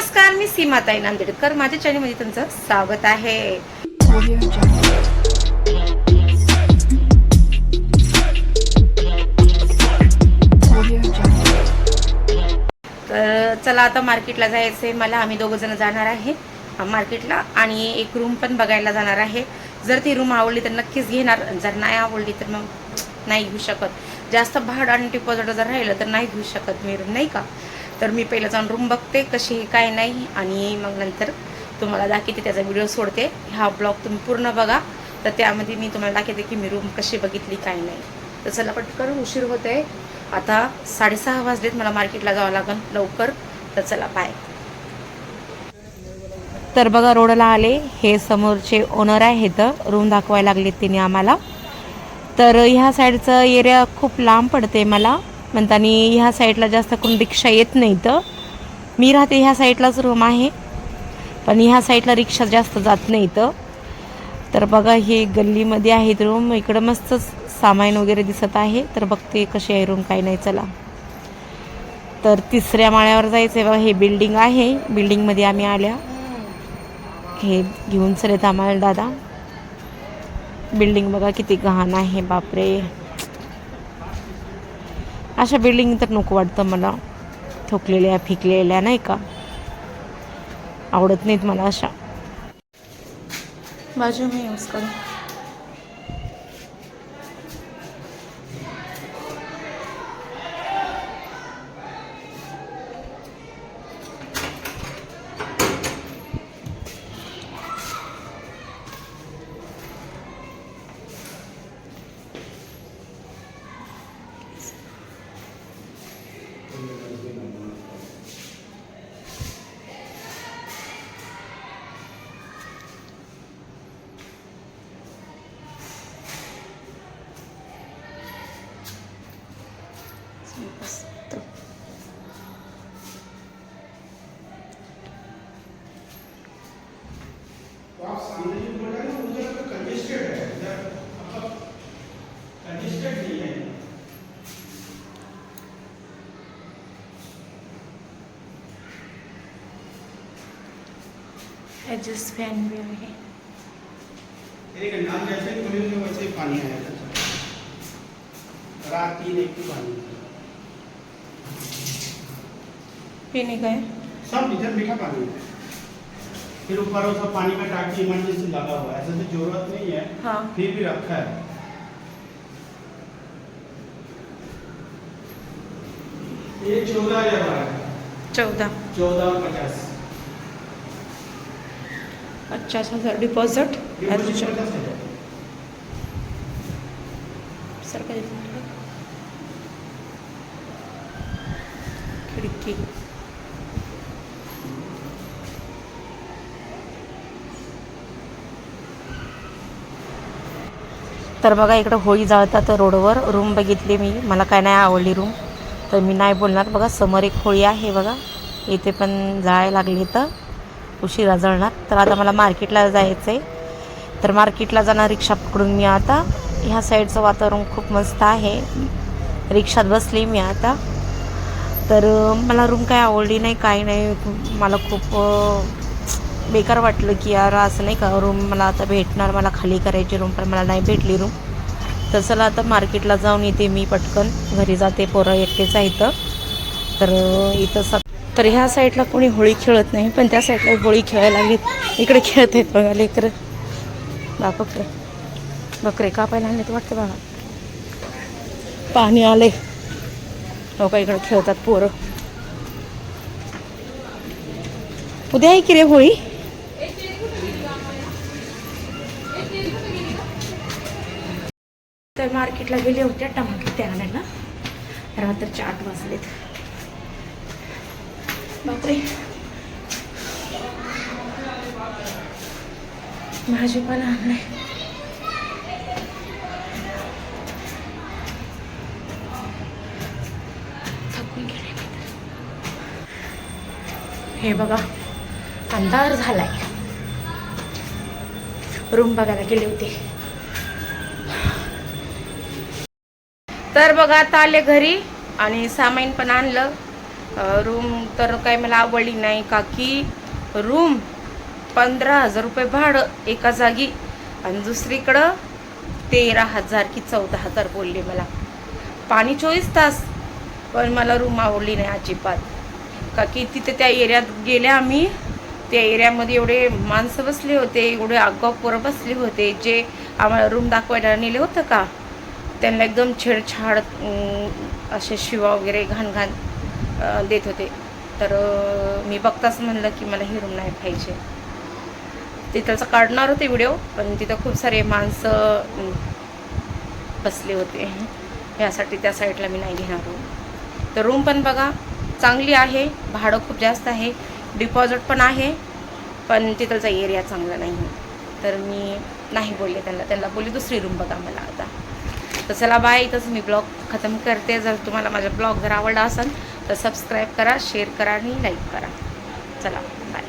नमस्कार मी सीमाताई नांदेडकर माझ्या चॅनलमध्ये तुमचं स्वागत आहे. तर चला आता मार्केटला जायचं आहे मला आम्ही दोघं जण जाणार आहे. मार्केटला आणि एक रूम पण बघायला जाणार आहे. जर ती रूम आवडली तर नक्कीच घेणार. जर नाही आवडली तर मग नाही घेऊ शकत. जास्त भाड आणि डिपॉझिट जर राहिलं तर नाही घेऊ शकत मी रूम नाही का? तर मी पहिलं जाऊन रूम बघते कशी आहे, काय नाही आणि मग नंतर तुम्हाला दाखवते त्याचा व्हिडिओ सोडते. हा ब्लॉग तुम्ही पूर्ण बघा. तर त्यामध्ये मी तुम्हाला दाखवते की मी रूम कशी बघितली काय नाही. तर चला पटकन उशीर होते आता साडेसहा वाजलेत मला मार्केटला जावं लागेल लवकर. तर चला बाय तर बघा रोडला आले. हे समोरचे ओनर आहेत. रूम दाखवायला लागलेत तिने आम्हाला. तर ह्या साईडचं एरिया खूप लांब पडते मला. म्हणताना ह्या साईडला जास्त करून रिक्षा येत नाही तर मी राहते ह्या साईडलाच रूम आहे पण ह्या साईडला रिक्षा जास्त जात नाही तर तर बघा हे गल्लीमध्ये आहेत रूम. इकडं मस्त सामान वगैरे दिसत आहे. तर बघते कशी आहे रूम काही नाही चला. तर तिसऱ्या माळ्यावर जायचं आहे बघा हे बिल्डिंग आहे. बिल्डिंगमध्ये आम्ही आल्या. हे घेऊन चलेत आम्हाला दादा. बिल्डिंग बघा किती घाण आहे बापरे. अशा बिल्डिंग तर नको वाटतं मला. ठोकलेल्या फिकलेल्या नाही का? आवडत नाहीत मला अशा. बाजू मी यूज करो एडजस्ट फ़ैन भी आहे एक नाम जैसे ही खुले हुए वैसे ही पानी आया था। रात तीन एक की पानी पीने का है सब इधर मीठा पानी है। फिर ऊपर वो सब पानी में टाकी इमरजेंसी लगा हुआ है। ऐसे तो ज़रूरत नहीं है। हाँ। फिर भी रखा है। ये चौदह हज़ार का है चौदह। चौदह पचास। पचास हजार डिपॉझिट ये सरकारी खिडकी. तर बघा इकडं होळी जाळतात रोडवर. रूम बघितली मी. मला काय नाही आवडली रूम तर मी नाही बोलणार. बघा समोर एक होळी आहे बघा. इथे पण जाळायला लागली तर उशिरा जळणार. तर आता मला मार्केटला जायचं आहे तर मार्केटला जाणार रिक्षा पकडून मी आता. ह्या साईडचं वातावरण खूप मस्त आहे. रिक्षात बसली मी आता. तर मला रूम काय आवडली नाही काही नाही. मला खूप बेकार वाटलं की यार असं नाही का रूम मला आता भेटणार. मला खाली करायची रूम पण मला नाही भेटली रूम तर चला आता मार्केटला जाऊन येते मी पटकन. घरी जाते पोरं एकटेच आहे इथं. तर इथं स तर ह्या साईडला कोणी होळी खेळत नाही पण त्या साईडला होळी खेळायला लागलीत. इकडे खेळत आहेत बघा लेकर. बा बकरे कापायला आणलेत वाटतं बघा. पाणी आले लोक हो इकडे खेळतात पोरं. उद्या आहे की रे होळी? तर मार्केटला गेले होते टमाटे ते आणायला. रात्रीचे आठ वाजलेत. बापरे. भाजी पण थकून हे बघा अंधार झालाय. रूम बघायला गेले होते. तर बघा आता आले घरी आणि सामान पण आणलं. रूम तर काही मला आवडली नाही. का की रूम पंधरा हजार रुपये भाडं एका जागी. आणि दुसरीकडं तेरा हजार की चौदा हजार बोलले मला. पाणी चोवीस तास पण मला रूम आवडली नाही अजिबात. का की तिथे त्या एरियात गेल्या आम्ही. त्या एरियामध्ये एवढे माणसं बसले होते एवढे आगाव पोरं बसले होते जे आम्हाला रूम दाखवायला नेले होतं का? त्यांना एकदम छेडछाड असे शिवा वगैरे घाण घाण देत होते. तर मी बघताच म्हणलं की मला ही रूम नाही पाहिजे. तिथंच काढणार होते व्हिडिओ पण तिथं खूप सारे माणसं बसले होते. यासाठी त्या साईडला मी नाही घेणार रूम तर रूम पण बघा चांगली आहे. भाडं खूप जास्त आहे. डिपॉझिट पण आहे पण तिथलचा एरिया चांगला नाही. तर मी नाही बोलले त्यांना. त्यांना बोलले दुसरी रूम बघा मला आता. तर चला बाय इथंच मी ब्लॉग खतम करते. जर तुम्हाला माझा ब्लॉग जर आवडला असेल तर सबस्क्राईब करा शेअर करा आणि लाईक करा. चला बाय